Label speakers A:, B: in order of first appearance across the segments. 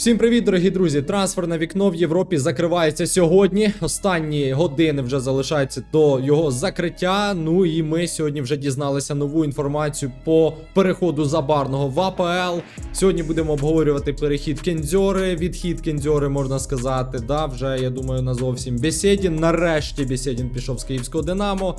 A: Всім привіт, дорогі друзі! Трансферне вікно в Європі закривається сьогодні. Останні години вже залишаються до його закриття. Ну і ми сьогодні вже дізналися нову інформацію по переходу забарного в АПЛ. Сьогодні будемо обговорювати перехід Кензьори, відхід Кензьори, можна сказати. Да, вже я думаю, на зовсім Бесєдін. Нарешті Бесєдін пішов з київського Динамо.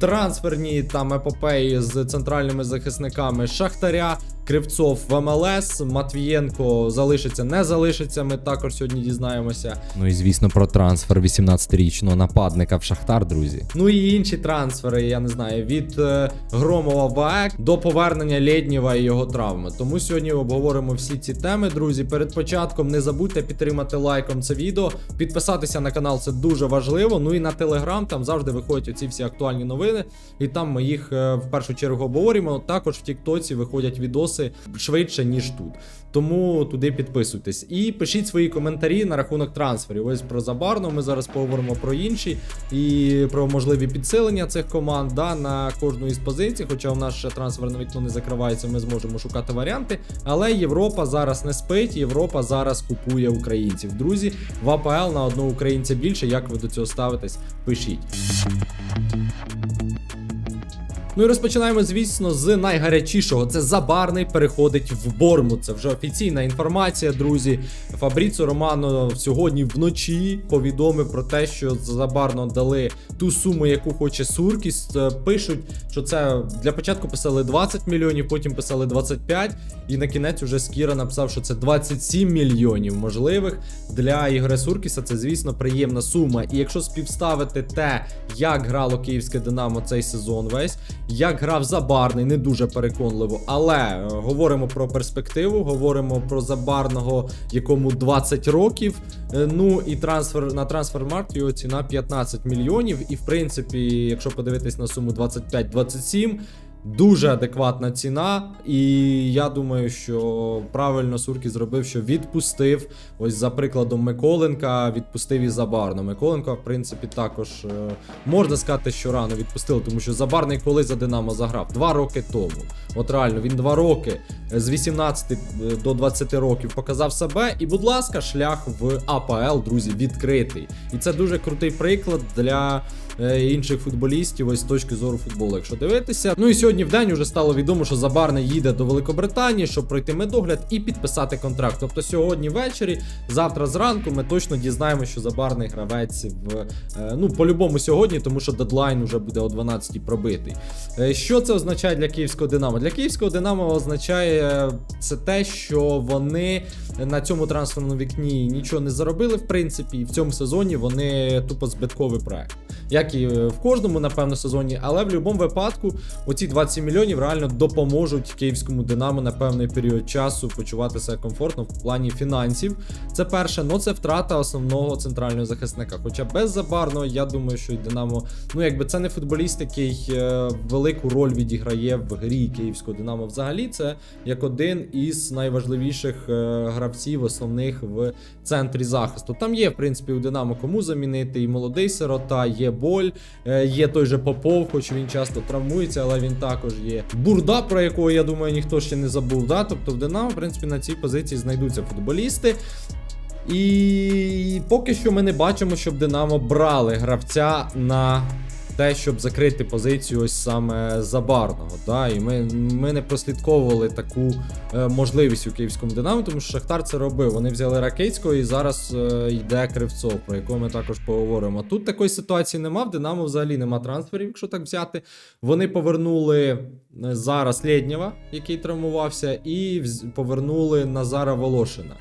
A: Трансферні там епопеї з центральними захисниками Шахтаря. Кривцов в МЛС, Матвієнко залишиться, не залишиться. Ми також сьогодні дізнаємося.
B: Ну і звісно про трансфер 18-річного нападника в Шахтар, друзі.
A: Ну і інші трансфери, я не знаю, від е, Громова в АЕК до повернення Лєднєва і його травми. Тому сьогодні обговоримо всі ці теми, друзі. Перед початком не забудьте підтримати лайком це відео, підписатися на канал, це дуже важливо. Ну і на телеграм там завжди виходять оці всі актуальні новини, і там ми їх е, в першу чергу обговорюємо. Також в Тіктоці виходять відоси швидше, ніж тут. Тому туди підписуйтесь. І пишіть свої коментарі на рахунок трансферів. Ось про Забарну. Ми зараз поговоримо про інші і про можливі підсилення цих команд да, на кожну із позицій. Хоча у нас ще трансферне вікно не закривається, ми зможемо шукати варіанти. Але Європа зараз не спить, Європа зараз купує українців. Друзі, в АПЛ на одного українця більше. Як ви до цього ставитесь? Пишіть. Ну і розпочинаємо, звісно, з найгарячішого. Це забарний переходить в Борму. Це вже офіційна інформація, друзі. Фабріцо Романо сьогодні вночі повідомив про те, що забарно дали ту суму, яку хоче Суркіс. Е, Пишуть, що це для початку писали 20 мільйонів, потім писали 25. І на кінець уже Скіра написав, що це 27 мільйонів можливих. Для Ігоря Суркіса це, звісно, приємна сума. І якщо співставити те, як грало київське Динамо цей сезон весь, як грав Забарний, не дуже переконливо. Але е, говоримо про перспективу, говоримо про Забарного, якому 20 років. Е, Ну і трансфер на трансфермаркт його ціна 15 мільйонів. І в принципі, якщо подивитись на суму 25-27. Дуже адекватна ціна, і я думаю, що правильно Суркі зробив, що відпустив. Ось за прикладом Миколенка, відпустив і Забарно. Миколенко, в принципі, також е, можна сказати, що рано відпустили, тому що Забарний коли за Динамо заграв? Два роки тому. От реально, він два роки е, з 18 до 20 років показав себе. І, будь ласка, шлях в АПЛ, друзі, відкритий. І це дуже крутий приклад для е, інших футболістів, ось з точки зору футболу, якщо дивитися. Ну і сьогодні в день вже стало відомо, що Забарний їде до Великобританії, щоб пройти медогляд і підписати контракт. Тобто сьогодні ввечері, завтра зранку, ми точно дізнаємося, що Забарний гравець в е, ну по-любому сьогодні, тому що дедлайн вже буде о 12 пробитий. Е, Що це означає для київського Динамо? Для київського Динамо означає це те, що вони на цьому трансферному вікні нічого не заробили, в принципі, і в цьому сезоні вони тупо збитковий проект. Як і в кожному, напевно, сезоні, але в будь-якому випадку оці 20 мільйонів реально допоможуть київському Динамо на певний період часу почувати себе комфортно в плані фінансів. Це перше, ну це втрата основного центрального захисника. Хоча без забарного, я думаю, що і Динамо, ну якби це не футболіст, який е, велику роль відіграє в грі київського Динамо. Взагалі, це як один із найважливіших е, гравців, основних в центрі захисту. Там є, в принципі, у Динамо кому замінити, і молодий сирота, є боль, е, є той же Попов, хоч він часто травмується, але він також є. Бурда, про якого я думаю, ніхто ще не забув. Да? Тобто в Динамо, в принципі, на цій позиції знайдуться футболісти. І поки що ми не бачимо, щоб Динамо брали гравця на те, щоб закрити позицію ось саме забарного. Да? І ми, ми не прослідковували таку е, можливість у київському Динамо, тому що Шахтар це робив. Вони взяли Ракейського і зараз е, йде Кривцов, про якого ми також поговоримо. Тут такої ситуації нема. В Динамо взагалі нема трансферів, якщо так взяти. Вони повернули е, зараз Лєднєва, який травмувався, і повернули Назара Волошина.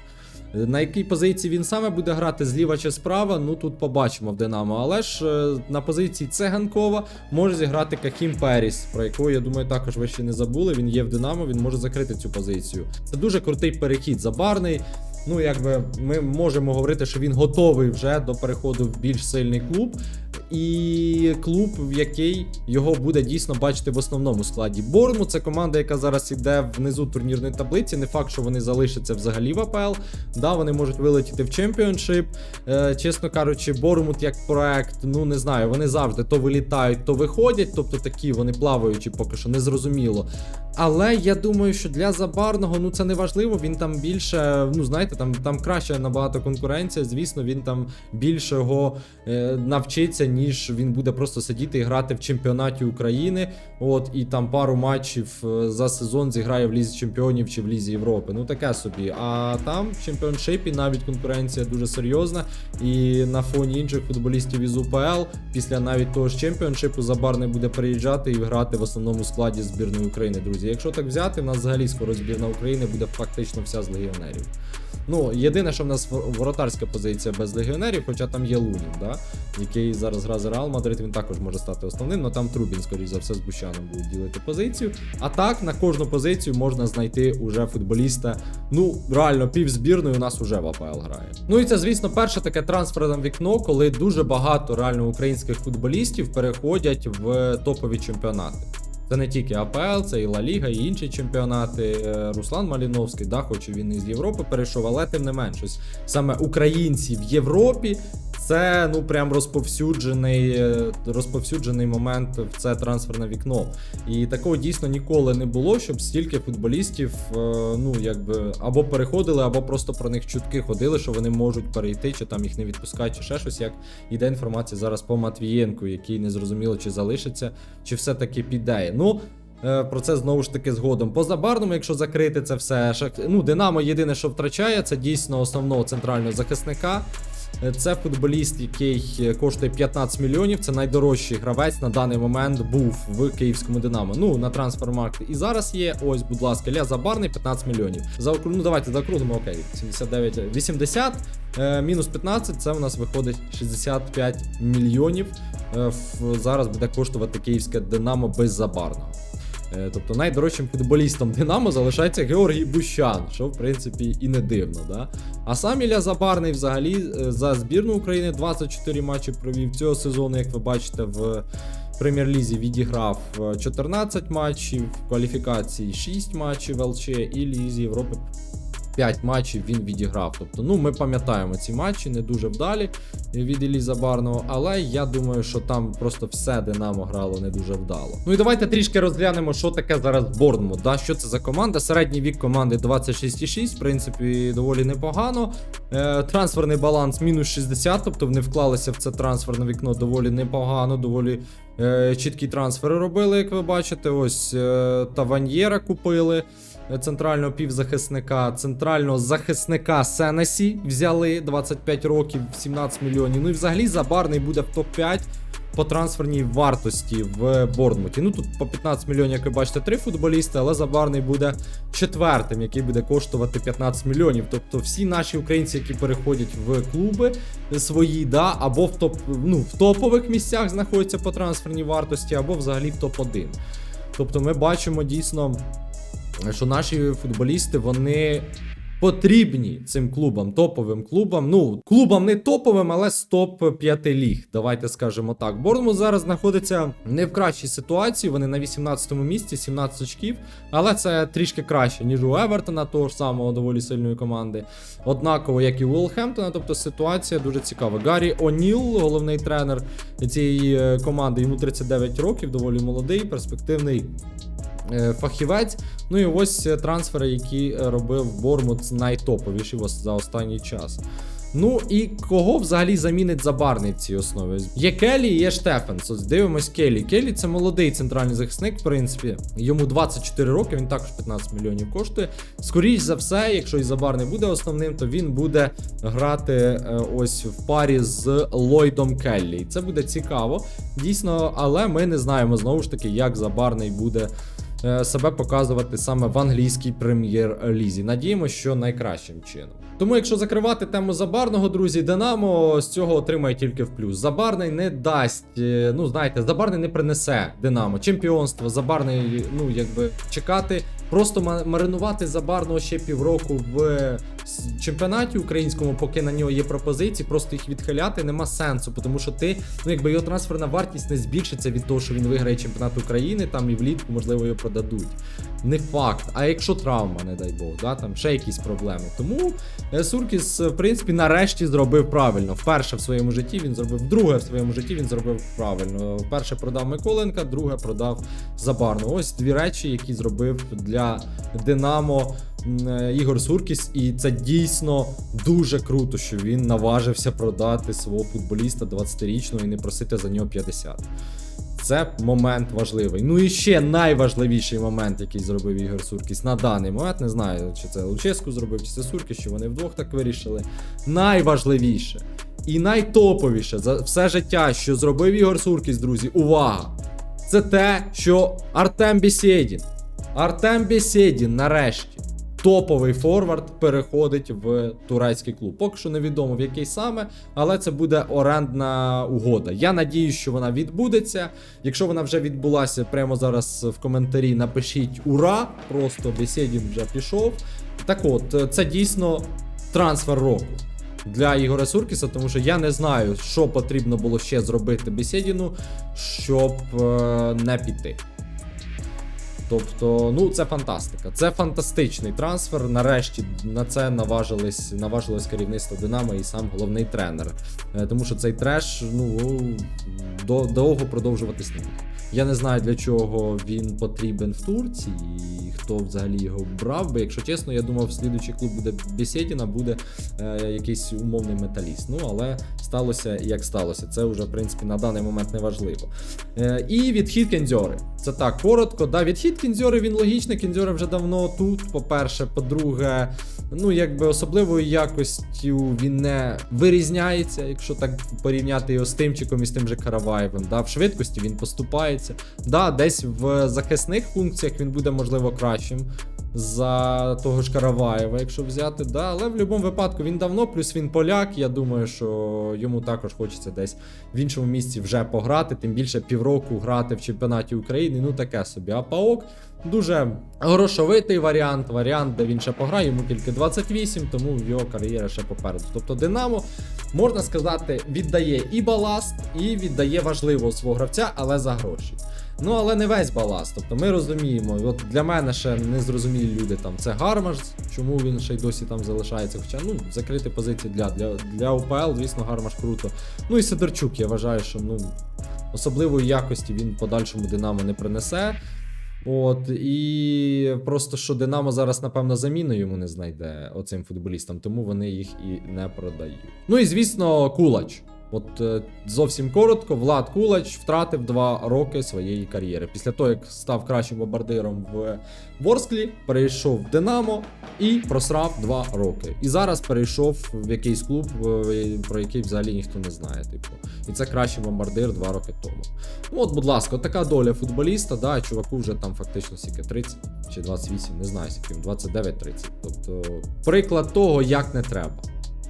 A: На якій позиції він саме буде грати зліва чи справа, ну тут побачимо в Динамо. Але ж е, на позиції Цеганкова може зіграти Кахім Періс, про якого я думаю також ви ще не забули. Він є в Динамо, він може закрити цю позицію. Це дуже крутий перехід забарний. Ну, якби ми можемо говорити, що він готовий вже до переходу в більш сильний клуб. і клуб, в який його буде дійсно бачити в основному складі. Борму це команда, яка зараз іде внизу турнірної таблиці. Не факт, що вони залишаться взагалі в АПЛ. Да, вони можуть вилетіти в чемпіоншип. Е, чесно кажучи, Бормут як проект, ну не знаю, вони завжди то вилітають, то виходять. Тобто такі вони плаваючі, поки що незрозуміло. Але я думаю, що для забарного ну це не важливо. Він там більше, ну знаєте, там там краще набагато конкуренція. Звісно, він там більшого е, навчиться, ніж він буде просто сидіти і грати в чемпіонаті України. От і там пару матчів е, за сезон зіграє в лізі чемпіонів чи в лізі Європи. Ну таке собі. А там в чемпіоншипі навіть конкуренція дуже серйозна. І на фоні інших футболістів із УПЛ, після навіть того ж чемпіоншипу, Забарний буде переїжджати і грати в основному складі збірної України, друзі. Якщо так взяти, в нас взагалі скоро збірна України буде фактично вся з легіонерів. Ну, єдине, що в нас воротарська позиція без легіонерів, хоча там є Лунін, да? який зараз грає за Реал Мадрид, він також може стати основним, але там Трубін, скоріш за все, з Бущаном будуть ділити позицію. А так, на кожну позицію можна знайти уже футболіста. Ну, реально, пів збірної у нас уже в АПЛ грає. Ну і це, звісно, перше таке трансферне вікно, коли дуже багато реально українських футболістів переходять в топові чемпіонати. Це не тільки АПЛ, це і Ла Ліга, і інші чемпіонати. Е, Руслан Маліновський, да, хоч він із Європи перейшов, але тим не менш, ось саме українці в Європі. Це ну прям розповсюджений, е, розповсюджений момент в це трансферне вікно. І такого дійсно ніколи не було, щоб стільки футболістів е, ну якби або переходили, або просто про них чутки ходили, що вони можуть перейти, чи там їх не відпускають, чи ще щось. Як іде інформація зараз по Матвієнку, який не зрозуміло, чи залишиться, чи все-таки піде. Ну. е, Про це знову ж таки згодом. По забарному, якщо закрити це все, ну, Динамо єдине, що втрачає, це дійсно основного центрального захисника. Е, Це футболіст, який е, коштує 15 мільйонів. Це найдорожчий гравець на даний момент був в київському Динамо. Ну на трансфермаркті. І зараз є. Ось, будь ласка, Ля Забарний 15 мільйонів. За ну давайте закрутимо, окей. 79, 80, е, мінус 15, це у нас виходить 65 мільйонів. Е, зараз буде коштувати київське Динамо без забарного. Е, Тобто найдорожчим футболістом Динамо залишається Георгій Бущан, що в принципі і не дивно. Да? А сам Ілля Забарний взагалі е, за збірну України 24 матчі провів цього сезону, як ви бачите, в прем'єр-лізі відіграв е, 14 матчів, в кваліфікації 6 матчів ЛЧ і Лізі Європи 5 матчів він відіграв. Тобто, ну ми пам'ятаємо ці матчі, не дуже вдалі від Іллі Забарного, але я думаю, що там просто все Динамо грало не дуже вдало. Ну і давайте трішки розглянемо, що таке зараз Борнмут. Да? Що це за команда? Середній вік команди 26,6, в принципі, доволі непогано. Е, трансферний баланс мінус 60, тобто вони вклалися в це трансферне вікно доволі непогано, доволі е, чіткі трансфери робили, як ви бачите. Ось е, Таваньєра купили. Е, Центрального півзахисника, центрального захисника Сенесі взяли 25 років, 17 мільйонів. Ну і взагалі забарний буде в топ-5 по трансферній вартості в Борнмуті. Ну тут по 15 мільйонів, як ви бачите, три футболісти, але забарний буде четвертим, який буде коштувати 15 мільйонів. Тобто всі наші українці, які переходять в клуби свої, да, або в топ, ну, в топових місцях знаходяться по трансферній вартості, або взагалі в топ-1. Тобто ми бачимо дійсно, що наші футболісти вони потрібні цим клубам, топовим клубам. Ну, клубам не топовим, але з топ 5 ліг. Давайте скажемо так. Борнмут зараз знаходиться не в кращій ситуації. Вони на 18-му місці, 17 очків, але це трішки краще, ніж у Евертона, того ж самого доволі сильної команди. Однаково, як і у Уолхемптона, тобто ситуація дуже цікава. Гаррі О'Ніл, головний тренер цієї е, команди, йому 39 років, доволі молодий, перспективний фахівець. Ну і ось е, трансфери, які е, робив Бормут найтоповіші за останній час. Ну і кого взагалі замінить забарний в цій основі? Є Келі є Штефенс. Ось дивимось Келі. Келі це молодий центральний захисник, в принципі. Йому 24 роки, він також 15 мільйонів коштує. Скоріш за все, якщо і забарний буде основним, то він буде грати е, ось в парі з Ллойдом Келлі. Це буде цікаво, дійсно, але ми не знаємо знову ж таки, як забарний буде е, себе показувати саме в англійській прем'єр-лізі. Надіємося, що найкращим чином. Тому, якщо закривати тему забарного, друзі, Динамо з цього отримає тільки в плюс. Забарний не дасть, е, ну знаєте, забарний не принесе Динамо чемпіонство. Забарний, ну якби чекати Просто маринувати забарного ще півроку в чемпіонаті українському, поки на нього є пропозиції, просто їх відхиляти нема сенсу, тому що ти, ну якби його трансферна вартість не збільшиться від того, що він виграє чемпіонат України, там і влітку, можливо, його продадуть. Не факт. А якщо травма, не дай Бог, да, там ще якісь проблеми. Тому е, Суркіс, в принципі, нарешті зробив правильно. Вперше в своєму житті він зробив, вдруге в своєму житті він зробив правильно. Перше продав Миколенка, друге продав Забарну. Ось дві речі, які зробив для Динамо е, Ігор Суркіс, і це дійсно дуже круто, що він наважився продати свого футболіста 20-річного і не просити за нього 50. Це момент важливий. Ну і ще найважливіший момент, який зробив Ігор Суркіс на даний момент. Не знаю, чи це Луческу зробив, чи це Суркіс, чи вони вдвох так вирішили. Найважливіше і найтоповіше за все життя, що зробив Ігор Суркіс, друзі, увага! Це те, що Артем Бєсєдін. Артем Бєсєдін нарешті. Топовий форвард переходить в турецький клуб. Поки що невідомо в який саме, але це буде орендна угода. Я надію, що вона відбудеться. Якщо вона вже відбулася, прямо зараз в коментарі напишіть ура! Просто Бєсєдін вже пішов. Так от, це дійсно трансфер року для Ігоря Суркіса, тому що я не знаю, що потрібно було ще зробити Бесєдіну, щоб е, не піти. Тобто, ну це фантастика. Це фантастичний трансфер. Нарешті на це наважились, наважилось керівництво Динамо і сам головний тренер. Е, Тому що цей треш ну довго продовжуватись не міг. Я не знаю для чого він потрібен в Турції і хто взагалі його брав. Бо, якщо чесно, я думав, слідуючий клуб буде Бесєдіна, буде е, якийсь умовний металіст. Ну але сталося як сталося. Це вже в принципі на даний момент не важливо. Е, і відхід Кензьори. Це так коротко. Да, відхід Кензьори він логічний. Кензьори вже давно тут. По-перше, по-друге, ну якби особливою якостю він не вирізняється, якщо так порівняти його з Тимчиком і з тим же Караваєвим. Да, в швидкості він поступається. Да, десь в захисних функціях він буде можливо кращим. За того ж Караваєва, якщо взяти, да, але в будь-якому випадку він давно, плюс він поляк. Я думаю, що йому також хочеться десь в іншому місці вже пограти, тим більше півроку грати в чемпіонаті України. Ну таке собі. А Паок дуже грошовитий варіант. Варіант, де він ще пограє, йому тільки 28, тому його кар'єра ще попереду. Тобто Динамо, можна сказати, віддає і баласт, і віддає важливого свого гравця, але за гроші. Ну, але не весь баласт. Тобто ми розуміємо, от для мене ще незрозумілі люди там це Гармаш, чому він ще й досі там залишається. Хоча ну, закрити позиції для, для, для УПЛ, звісно, Гармаш круто. Ну і Сидорчук, я вважаю, що ну, особливої якості він подальшому Динамо не принесе. От, і просто що Динамо зараз, напевно, заміну йому не знайде оцим футболістам, тому вони їх і не продають. Ну і звісно, Кулач. От е, зовсім коротко, Влад Кулач втратив два роки своєї кар'єри. Після того, як став кращим бомбардиром в Ворсклі, перейшов в Динамо і просрав два роки. І зараз перейшов в якийсь клуб, е, про який взагалі ніхто не знає. Типу, і це кращий бомбардир два роки тому. Ну от, будь ласка, така доля футболіста, да, чуваку вже там фактично скільки 30 чи 28, не знаю, скільки, 29-30. Тобто, приклад того, як не треба.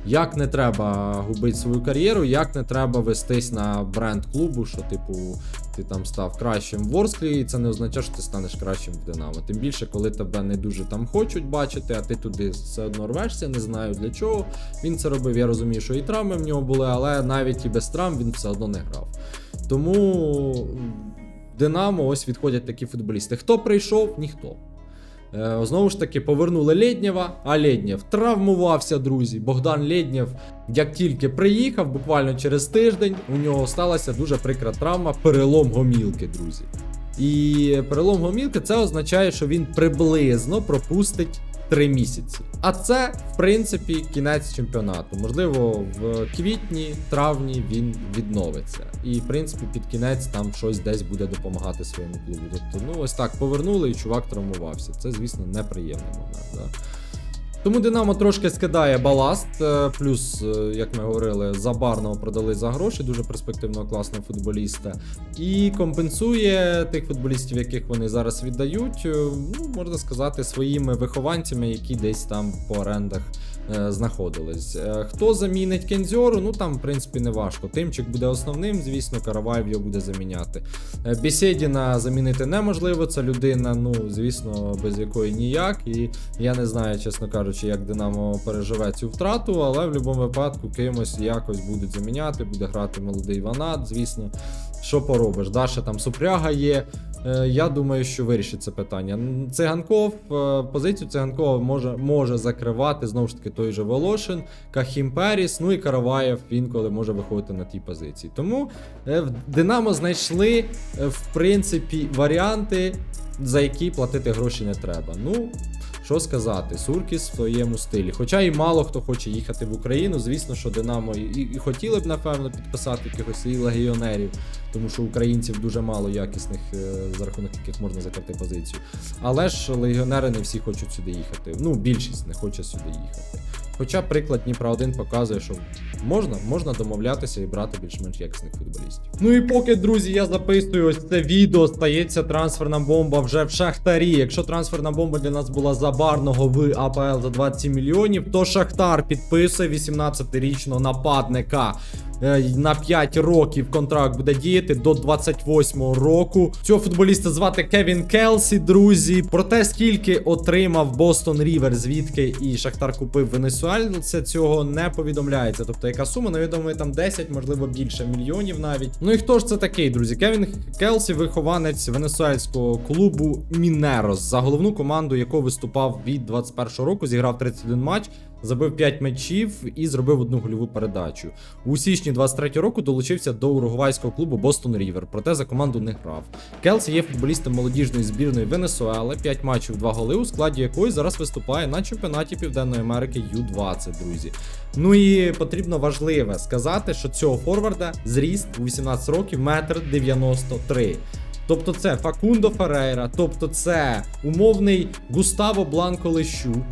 A: Як не треба губити свою кар'єру, як не треба вестись на бренд клубу, що, типу, ти там став кращим в Ворсклі, і це не означає, що ти станеш кращим в Динамо. Тим більше, коли тебе не дуже там хочуть бачити, а ти туди все одно рвешся, не знаю для чого. Він це робив. Я розумію, що і травми в нього були, але навіть і без травм він все одно не грав. Тому Динамо ось відходять такі футболісти. Хто прийшов? Ніхто. Е, Знову ж таки, повернули Лєднєва, а Лєднєв травмувався, друзі. Богдан Лєднєв, як тільки приїхав, буквально через тиждень, у нього сталася дуже прикра травма, перелом гомілки, друзі. І перелом гомілки це означає, що він приблизно пропустить 3 місяці. А це, в принципі, кінець чемпіонату. Можливо, в квітні, травні він відновиться. І, в принципі, під кінець там щось десь буде допомагати своєму клубу. Тобто, ну ось так повернули, і чувак травмувався. Це, звісно, неприємний момент. Да. Тому Динамо трошки скидає баласт, е, плюс, е, як ми говорили, забарного продали за гроші, дуже перспективного класного футболіста. І компенсує тих футболістів, яких вони зараз віддають, е, ну, можна сказати, своїми вихованцями, які десь там по орендах знаходились. Е, хто замінить Кензьору? Ну там, в принципі, не важко. Тимчик буде основним, звісно, Караваєв його буде заміняти. Е, Бєсєдіна замінити неможливо. Це людина, ну, звісно, без якої ніяк. І я не знаю, чесно кажучи, як Динамо переживе цю втрату, але в будь-якому випадку кимось якось будуть заміняти, буде грати молодий Ванат, звісно. Що поробиш? Даша там супряга є. Е, Я думаю, що вирішить це питання. Циганков, е, позицію Циганкова може, може закривати знову ж таки той же Волошин, Кахім Періс, ну і Караваєв інколи може виходити на тій позиції. Тому е, в Динамо знайшли, е, в принципі, варіанти, за які платити гроші не треба. Ну. Що сказати, Суркіс в своєму стилі. Хоча і мало хто хоче їхати в Україну. Звісно, що Динамо і, і хотіли б, напевно, підписати якихось і легіонерів, тому що українців дуже мало якісних, е, за рахунок яких можна закрити позицію. Але ж легіонери не всі хочуть сюди їхати. Ну, більшість не хоче сюди їхати. Хоча приклад Дніпра 1 показує, що можна, можна домовлятися і брати більш-менш якісних футболістів. Ну і поки, друзі, я записую ось це відео, стається трансферна бомба вже в Шахтарі. Якщо трансферна бомба для нас була забарного в АПЛ за 27 мільйонів, то Шахтар підписує 18-річного нападника. Е, На 5 років контракт буде діяти до 28 року. Цього футболіста звати Кевін Келсі, друзі. Про те, скільки отримав Бостон Рівер, звідки і Шахтар купив Венесуальця, цього не повідомляється. Тобто, яка сума, невідомо там 10, можливо, більше мільйонів навіть. Ну і хто ж це такий, друзі? Кевін Келсі, вихованець венесуельського клубу Мінерос, за головну команду, якого виступав від 21 року, зіграв 31 матч. Забив 5 м'ячів і зробив одну гольову передачу. У січні 23 року долучився до уругвайського клубу Бостон Рівер, проте за команду не грав. Келсі є футболістом молодіжної збірної Венесуели, 5 матчів, 2 голи, у складі якої зараз виступає на чемпіонаті Південної Америки Ю-20, друзі. Ну і потрібно важливе сказати, що цього форварда зріст у 18 років метр 93. Тобто це Факундо Ферейра, тобто це умовний Густаво Бланко Лещук,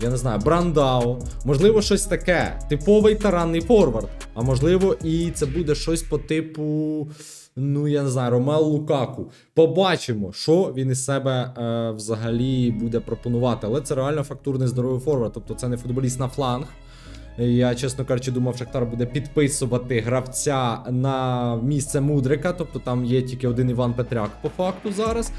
A: я не знаю, Брандау, можливо, щось таке, типовий таранний форвард. А можливо, і це буде щось по типу. Ну, я не знаю, Ромео Лукаку. Побачимо, що він із себе е, взагалі буде пропонувати. Але це реально фактурний здоровий форвард. Тобто це не футболіст на фланг. Я, чесно кажучи, думав, Шахтар буде підписувати гравця на місце Мудрика, тобто там є тільки один Іван Петряк по факту зараз.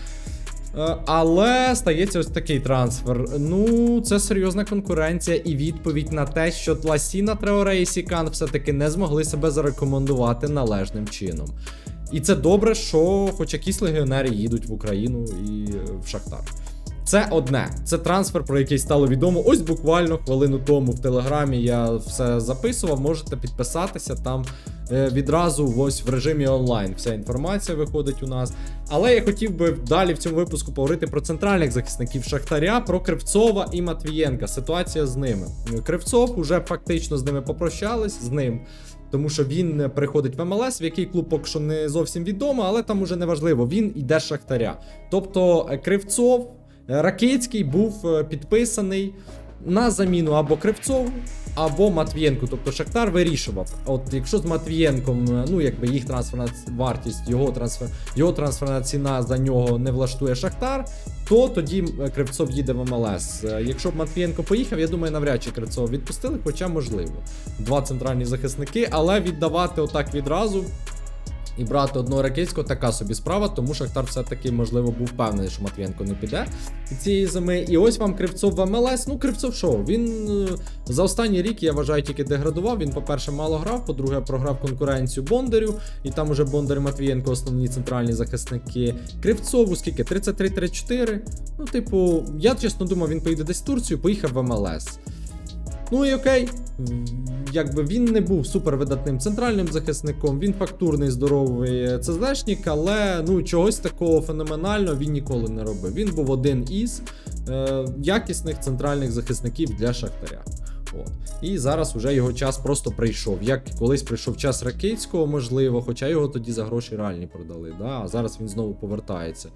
A: Е, Але стається ось такий трансфер. Ну, це серйозна конкуренція і відповідь на те, що Тласіна, Треоре і Сікан все-таки не змогли себе зарекомендувати належним чином. І це добре, що хоч якісь легіонери їдуть в Україну і е, в Шахтар. Це одне. Це трансфер, про який стало відомо. Ось буквально хвилину тому в телеграмі я все записував. Можете підписатися там відразу ось в режимі онлайн. Вся інформація виходить у нас. Але я хотів би далі в цьому випуску поговорити про центральних захисників Шахтаря, про Кривцова і Матвієнка. Ситуація з ними. Кривцов уже фактично з ними попрощались з ним. Тому що він е, приходить в МЛС, в який клуб поки що не зовсім відомо, але там уже не важливо. Він йде з Шахтаря. Тобто е, Кривцов, е, Ракицький був е, підписаний на заміну або Кривцову, або Матвієнку. Тобто Шахтар вирішував. От якщо з Матвієнком, е, ну якби їх трансферна вартість, його трансфер, його трансферна ціна за нього не влаштує Шахтар, то тоді Кривцов їде в МЛС. Е, Якщо б Матвієнко поїхав, я думаю, навряд чи Кривцова відпустили, хоча можливо. Два центральні захисники, але віддавати отак відразу. І брати одного ракетського така собі справа, тому Шахтар все-таки, можливо, був впевнений, що Матвієнко не піде цієї зими. І ось вам Кривцов в МЛС. Ну, Кривцов що? Він е, за останній рік, я вважаю, тільки деградував. Він, по-перше, мало грав, по-друге, програв конкуренцію Бондарю, і там уже Бондар Матвієнко основні центральні захисники. Кривцову скільки? 33-34. Ну, типу, я чесно думав, він поїде десь в Турцію, поїхав в МЛС. Ну і окей, якби він не був супервидатним центральним захисником, він фактурний, здоровий ЦЗшник, але ну чогось такого феноменального він ніколи не робив. Він був один із е, якісних центральних захисників для Шахтаря. От. І зараз уже його час просто прийшов. Як колись прийшов час Ракицького, можливо, хоча його тоді за гроші реальні продали. Да? А зараз він знову повертається.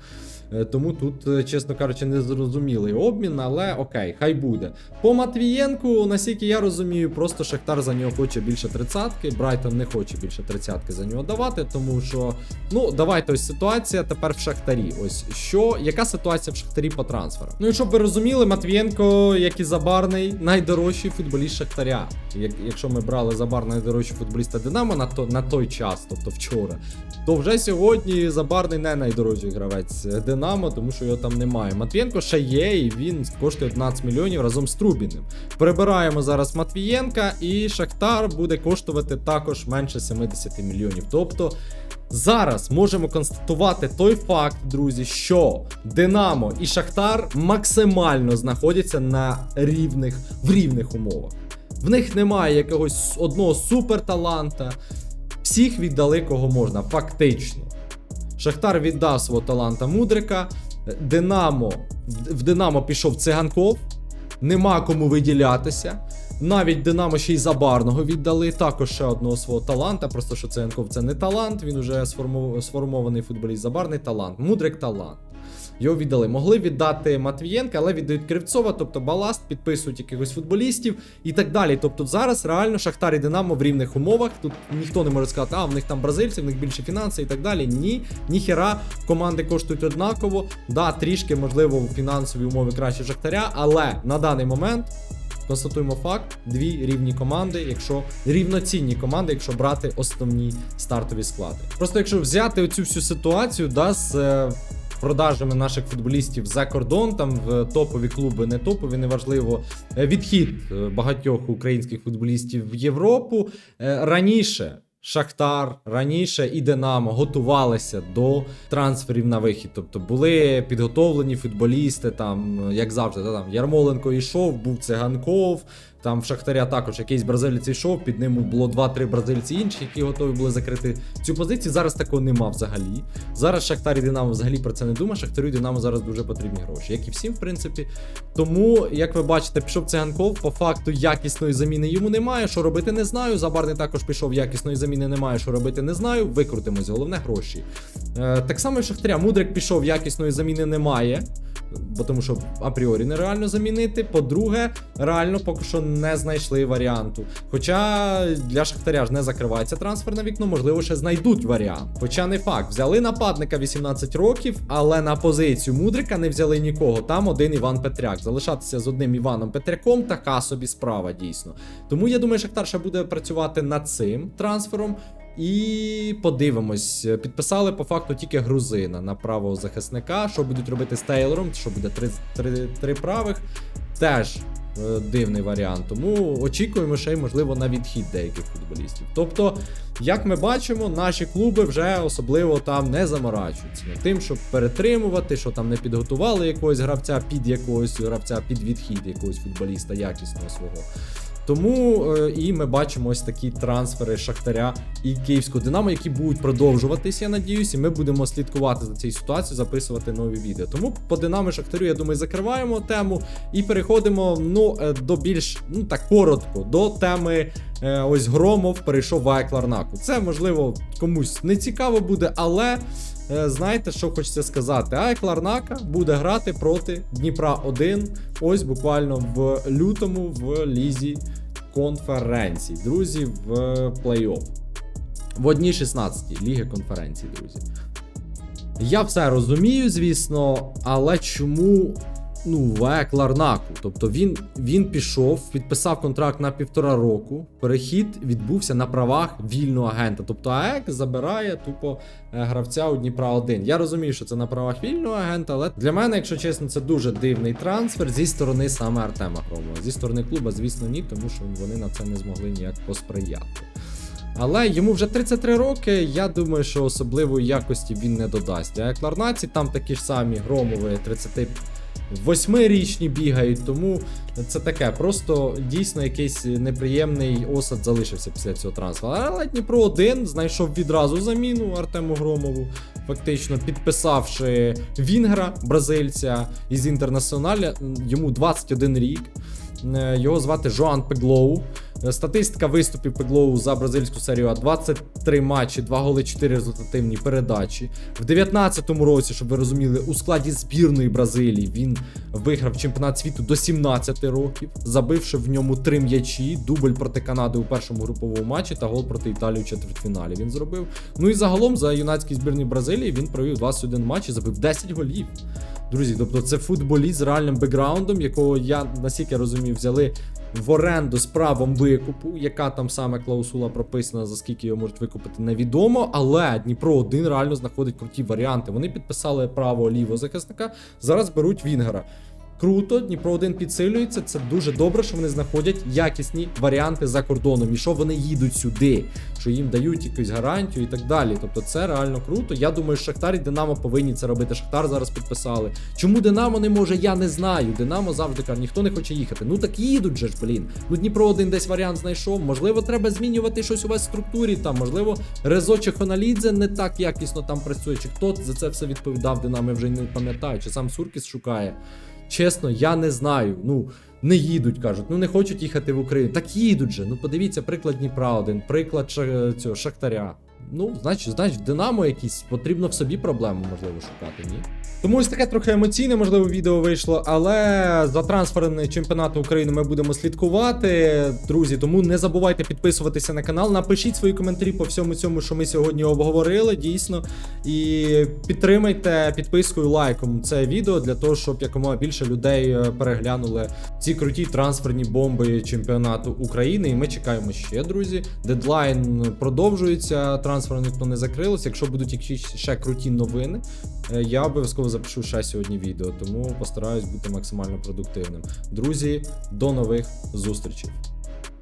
A: Е, Тому тут, е, чесно кажучи, незрозумілий обмін, але окей, хай буде. По Матвієнку, наскільки я розумію, просто Шахтар за нього хоче більше тридцятки. Брайтон не хоче більше тридцятки за нього давати, тому що, ну, давайте ось ситуація тепер в Шахтарі. Ось що, яка ситуація в Шахтарі по трансферу? Ну і щоб ви розуміли, Матвієнко, як і Забарний, найдорожчий Шахтаря. Як, якщо ми брали Забар найдорожчого футболіста Динамо на, то, на той час, тобто вчора, то вже сьогодні Забарний не найдорожчий гравець Динамо, тому що його там немає. Матвієнко ще є, і він коштує 11 мільйонів разом з Трубіним. Прибираємо зараз Матвієнка, і Шахтар буде коштувати також менше 70 мільйонів. Тобто зараз можемо констатувати той факт, друзі, що Динамо і Шахтар максимально знаходяться на рівних в рівних умовах. В них немає якогось одного суперталанта. Всіх віддали кого можна, фактично. Шахтар віддав свого таланта Мудрика. Динамо в Динамо пішов циганков. Нема кому виділятися. Навіть Динамо ще й Забарного віддали, також ще одного свого таланта. Просто що Циганков це не талант, він уже сформований футболіст. Забарний талант, Мудрик талант. Його віддали. Могли віддати Матвієнка, але віддають Кривцова, тобто баласт, підписують якихось футболістів і так далі. Тобто зараз реально Шахтар і Динамо в рівних умовах. Тут ніхто не може сказати, а в них там бразильці, в них більше фінанси і так далі. Ні, ніхера команди коштують однаково. Да, трішки, можливо, фінансові умови краще Шахтаря, але на даний момент. Констатуємо факт: дві рівні команди, якщо рівноцінні команди, якщо брати основні стартові склади. Просто якщо взяти оцю всю ситуацію, да, з е, продажами наших футболістів за кордон, там в топові клуби, не топові, неважливо. е, Відхід е, багатьох українських футболістів в Європу раніше. Шахтар раніше і Динамо готувалися до трансферів на вихід. Тобто були підготовлені футболісти, там, як завжди, там Ярмоленко йшов, був циганков. Там в Шахтаря також якийсь бразилець йшов, під ним було 2-3 бразильці інші, які готові були закрити цю позицію. Зараз такого нема взагалі. Зараз Шахтар і Динамо взагалі про це не думає. Шахтарю Динамо зараз дуже потрібні гроші, як і всім, в принципі. Тому, як ви бачите, пішов циганков. По факту якісної заміни йому немає. Що робити, не знаю. Забарний також пішов, якісної заміни немає. Що робити, не знаю. Викрутимось, головне гроші. Е, так само і Шахтаря. Мудрик пішов, якісної заміни немає. Бо тому що апріорі нереально замінити. По-друге, реально поки що не знайшли варіанту. Хоча для Шахтаря ж не закривається трансферне вікно, можливо, ще знайдуть варіант. Хоча не факт, взяли нападника 18 років, але на позицію Мудрика не взяли нікого. Там один Іван Петряк. Залишатися з одним Іваном Петряком така собі справа дійсно. Тому я думаю, Шахтар ще буде працювати над цим трансфером. І подивимось, підписали по факту тільки грузина на правого захисника. Що будуть робити з Тейлором? Що буде три, три, три правих? Теж е, дивний варіант. Тому очікуємо ще й, можливо, на відхід деяких футболістів. Тобто, як ми бачимо, наші клуби вже особливо там не заморачуються над тим, щоб перетримувати, що там не підготували якогось гравця під якогось гравця під відхід якогось футболіста якісного свого. Тому е, і ми бачимо ось такі трансфери Шахтаря і Київського Динамо, які будуть продовжуватись, я надіюсь, і ми будемо слідкувати за цією ситуацією, записувати нові відео. Тому по Динамо Шахтарю, я думаю, закриваємо тему і переходимо ну, е, до більш ну так коротко до теми. Е, Ось Громов перейшов в АЕК Ларнаку. Це можливо комусь не цікаво буде, але. е, Знаєте, що хочеться сказати? АЕК Ларнака буде грати проти Дніпра 1 ось буквально в лютому в лізі конференцій. Друзі, в плей-офф. В одній 16 ліги конференцій, друзі. Я все розумію, звісно, але чому ну, в Кларнаку. Тобто він він пішов, підписав контракт на півтора року. Перехід відбувся на правах вільного агента. Тобто АЕК забирає тупо е, гравця у Дніпра 1. Я розумію, що це на правах вільного агента, але для мене, якщо чесно, це дуже дивний трансфер зі сторони саме Артема Громова. Зі сторони клуба, звісно, ні, тому що вони на це не змогли ніяк посприяти. Але йому вже 33 роки. Я думаю, що особливої якості він не додасть. А як Ларнаці там такі ж самі громови 30 восьмирічні бігають, тому це таке. Просто дійсно якийсь неприємний осад залишився після цього трансферу. Але Дніпро один знайшов відразу заміну Артему Громову, фактично підписавши Вінгра, бразильця із інтернаціоналя, йому 21 рік. Е, його звати Жоан Пеглоу. Статистика виступів Пеглоу за бразильську серію А 23 матчі, 2 голи, 4 результативні передачі. В 19-му році, щоб ви розуміли, у складі збірної Бразилії він виграв чемпіонат світу до 17 років, забивши в ньому 3 м'ячі, дубль проти Канади у першому груповому матчі та гол проти Італії у четвертьфіналі. Він зробив. Ну і загалом за юнацькій збірні Бразилії він провів 21 матч і забив 10 голів. Друзі, тобто це футболіст з реальним бекграундом, якого я наскільки розумію, взяли в оренду з правом викупу. Яка там саме клаусула прописана, за скільки його можуть викупити, невідомо. Але Дніпро 1 реально знаходить круті варіанти. Вони підписали право лівого захисника, зараз беруть Вінгера. Круто, Дніпро 1 підсилюється. Це дуже добре, що вони знаходять якісні варіанти за кордоном. І що вони їдуть сюди, що їм дають якусь гарантію і так далі. Тобто це реально круто. Я думаю, Шахтар і Динамо повинні це робити. Шахтар зараз підписали. Чому Динамо не може, я не знаю. Динамо завжди каже, ніхто не хоче їхати. Ну так їдуть же ж, блін. Ну Дніпро один десь варіант знайшов. Можливо, треба змінювати щось у вас в структурі. Там, можливо, Резо чи Хоналідзе не так якісно там працює. Чи хто за це все відповідав Динамо, я вже не пам'ятаю, чи сам Суркіс шукає. Чесно, я не знаю. Ну, не їдуть, кажуть, ну не хочуть їхати в Україну. Так їдуть же. Ну подивіться, приклад Дніпра один, приклад Ша- цього Шахтаря. Ну, значить, значить, в Динамо якісь потрібно в собі проблему, можливо, шукати, ні? Тому ось таке трохи емоційне, можливо, відео вийшло, але за трансферний чемпіонату України ми будемо слідкувати, друзі. Тому не забувайте підписуватися на канал. Напишіть свої коментарі по всьому цьому, що ми сьогодні обговорили, дійсно. І підтримайте підпискою, лайком це відео для того, щоб якомога більше людей е, переглянули ці круті трансферні бомби чемпіонату України. І ми чекаємо ще, друзі. Дедлайн продовжується. Трансферне вікно не закрилось. Якщо будуть якісь ще круті новини, е, я обов'язково запишу ще сьогодні відео, тому постараюсь бути максимально продуктивним. Друзі, до нових зустрічей.